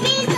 Please.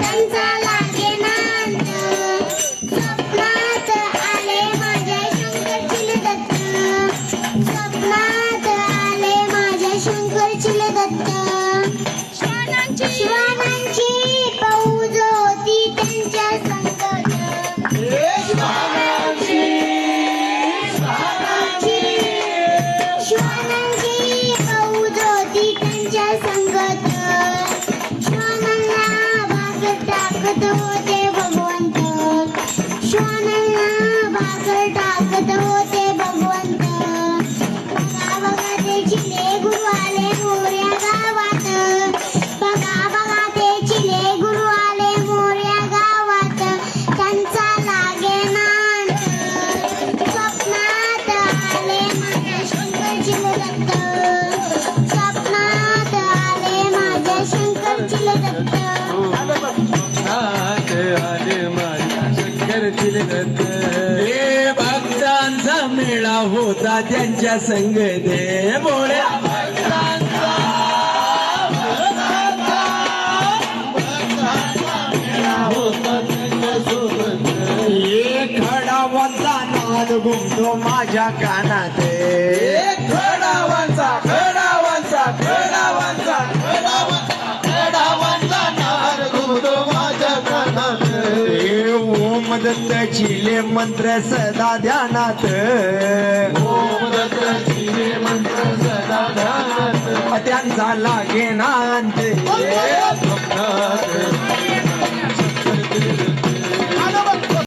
Kanzaa. टाकत होते भगवंत. श्वानांना भाकर टाकत होते भगवंत. बघा बघा ते चिले गुरु आले मोऱ्या गावात. बघा बघा ते चिले गुरु आले मोऱ्या गावात. त्यांचा लागे नांद स्वप्नात आले माझ्या शंकरची दत्त स्वप्नात आले माझ्या शंकरची हे भक्तांचा मेळा होता त्यांच्या संग दे बोळ्या खडावांचा नाद घुमतो माझ्या कानात. खडावांचा ओम दत्त चिले मंत्र सदा ध्यानात. ओम दत्त चिले मंत्र सदा ध्यानात. त्यांचा